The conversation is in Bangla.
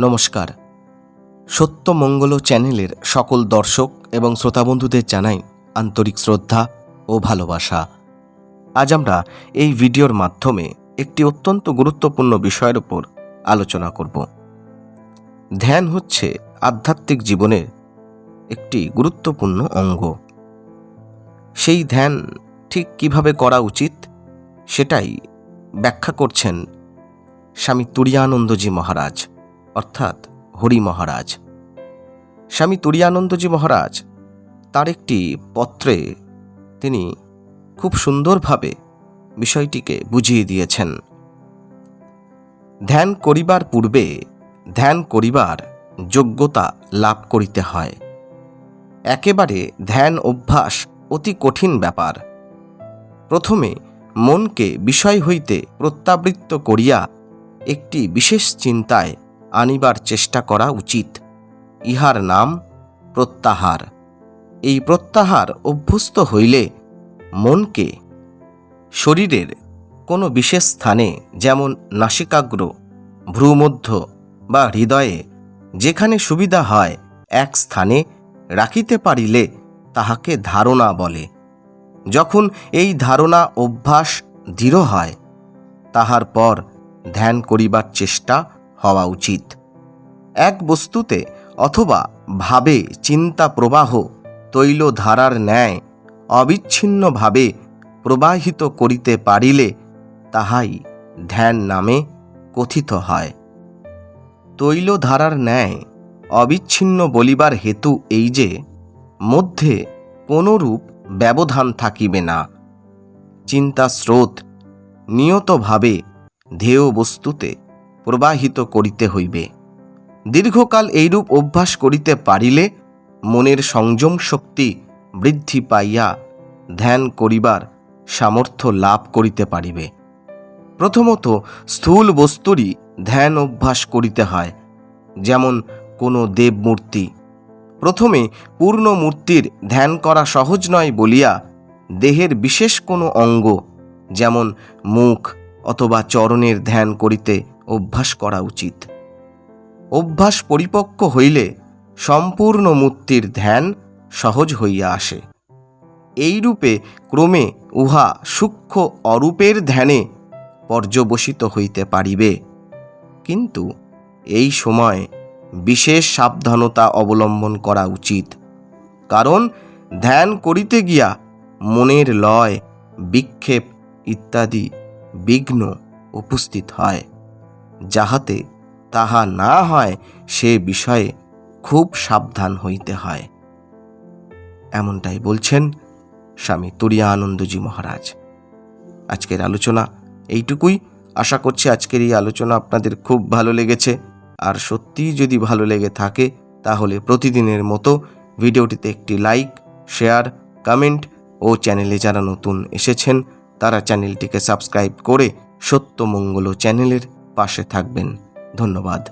নমস্কার। সত্যমঙ্গল চ্যানেলের সকল দর্শক এবং শ্রোতাবন্ধুদের জানাই আন্তরিক শ্রদ্ধা ও ভালোবাসা। আজ আমরা এই ভিডিওর মাধ্যমে একটি অত্যন্ত গুরুত্বপূর্ণ বিষয়ের উপর আলোচনা করব। ধ্যান হচ্ছে আধ্যাত্মিক জীবনের একটি গুরুত্বপূর্ণ অঙ্গ। সেই ধ্যান ঠিক কীভাবে করা উচিত সেটাই ব্যাখ্যা করছেন স্বামী তুরিয়ানন্দজি মহারাজ। অর্থাৎ হরি মহারাজ। স্বামী তুরিয়ানন্দজি মহারাজ তার একটি পত্রে তিনি খুব সুন্দরভাবে বিষয়টিকে বুঝিয়ে দিয়েছেন। ধ্যান করিবার পূর্বে ধ্যান করিবার যোগ্যতা লাভ করিতে হয়। একেবারে ধ্যান অভ্যাস অতি কঠিন ব্যাপার। প্রথমে মনকে বিষয় হইতে প্রত্যাবৃত্ত করিয়া একটি বিশেষ চিন্তায় আনিবার চেষ্টা করা উচিত। ইহার নাম প্রত্যাহার। এই প্রত্যাহার অভ্যস্ত হইলে মনকে শরীরের কোনো বিশেষ স্থানে, যেমন নাসিকাগ্র, ভ্রুমধ্য বা হৃদয়ে, যেখানে সুবিধা হয়, এক স্থানে রাখিতে পারিলে তাহাকে ধারণা বলে। যখন এই ধারণা অভ্যাস দৃঢ় হয়, তাহার পর ধ্যান করিবার চেষ্টা হওয়া উচিত। এক বস্তুতে অথবা ভাবে চিন্তা প্রবাহ তৈল ধারার ন্যায় অবিচ্ছিন্নভাবে প্রবাহিত করিতে পারিলে তাহাই ধ্যান নামে কথিত হয়। তৈল ধারার ন্যায় অবিচ্ছিন্ন বলিবার হেতু এই যে, মধ্যে কোনরূপ ব্যবধান থাকিবে না। চিন্তা স্রোত নিয়তভাবে ধেয় বস্তুতে প্রবাহিত করিতে হইবে। দীর্ঘকাল এইরূপ অভ্যাস করিতে পারিলে মনের সংযম শক্তি বৃদ্ধি পাইয়া ধ্যান করিবার সামর্থ্য লাভ করিতে পারিবে। প্রথমত স্থূল বস্তুরই ধ্যান অভ্যাস করিতে হয়, যেমন কোনো দেবমূর্তি প্রথমে পূর্ণ মূর্তির ধ্যান করা সহজ নয় বলিয়া দেহের বিশেষ কোনো অঙ্গ, যেমন মুখ অথবা চরণের ধ্যান করিতে অভ্যাস করা উচিত। অভ্যাস পরিপক্ক হইলে সম্পূর্ণ মূর্তির ধ্যান সহজ হইয়া আসে। এইরূপে ক্রমে উহা সূক্ষ্ম অরূপের ধ্যানে পর্যবসিত হইতে পারিবে। কিন্তু এই সময় বিশেষ সাবধানতা অবলম্বন করা উচিত। কারণ ধ্যান করিতে গিয়া মনের লয়, বিক্ষেপ ইত্যাদি বিঘ্ন উপস্থিত হয়। যাহাতে তাহা না হয়, সে বিষয়ে খুব সাবধান হইতে হয়। এমনটাই বলছেন স্বামী তুরিয়া আনন্দজি মহারাজ। আজকের আলোচনা এইটুকুই। আশা করছি আজকের এই আলোচনা আপনাদের খুব ভালো লেগেছে। আর সত্যিই যদি ভালো লেগে থাকে, তাহলে প্রতিদিনের মতো ভিডিওটিতে একটি লাইক, শেয়ার, কমেন্ট ও চ্যানেলে যারা নতুন এসেছেন, তারা চ্যানেলটিকে সাবস্ক্রাইব করে সত্যমঙ্গল চ্যানেলের পাশে থাকবেন। ধন্যবাদ।